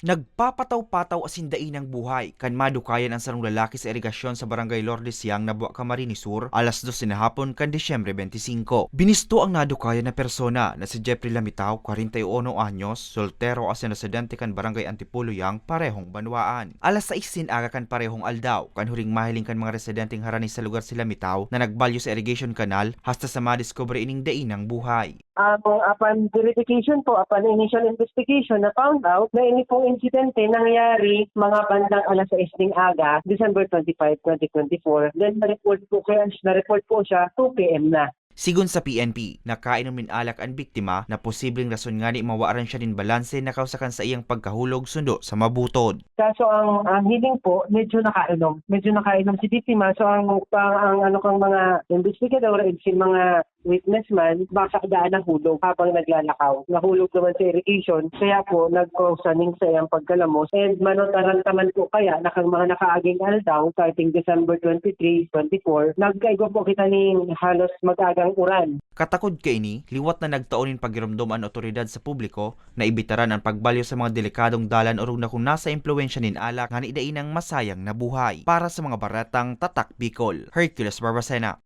Nagpapataw-pataw asindai ng buhay kan madukayan ang sarong lalaki sa irigasyon sa barangay Lourdes Yang na Camarines Sur alas 12 na hapon kan Disyembre 25. Binisto ang nadukayan na persona na si Jeffrey Lamitaw, 41 anyos, soltero as residente kan barangay Antipulo Yang, parehong banwaan. Alas 6 aga kan parehong aldaw kan huring mahiling kan mga residenteng harani sa lugar si Lamitaw na nagbalyo sa irrigation canal hasta sa madiscover ining dain ng buhay. Ang upon verification po, upon initial investigation, na found out na ini pong insidente nangyari mga bandang alas 6 ng aga, December 25, 2024. Then na-report po, kaya na-report po siya 2 p.m. na. Sigun sa PNP, nakainom min alak ang biktima na posibleng rason nga ni mawaran siya din balanse na kausakan sa iyang pagkahulog sundo sa mabutod. Kaso ang, ang healing po, medyo nakainom. Medyo nakainom si biktima. So ang, ang, ang ano kang mga investigador and si mga witness man, baka daan ng hulog habang naglalakaw. Nahulog naman sa irrigation, kaya po nagkausaning sa iyang pagkalamos. And manotarantaman po kaya na kang mga nakaaging aldaw starting December 23, 24, nagkaigo po kita ni halos mag-agang uran. Katakod kay ni, liwat na nagtaonin pagiramdom ang otoridad sa publiko na ibitaran ang pagbalyo sa mga delikadong dalan o na kung nasa impluensya nin alak nga nidain ang masayang na buhay para sa mga baratang tatak Bicol. Hercules Barbacena,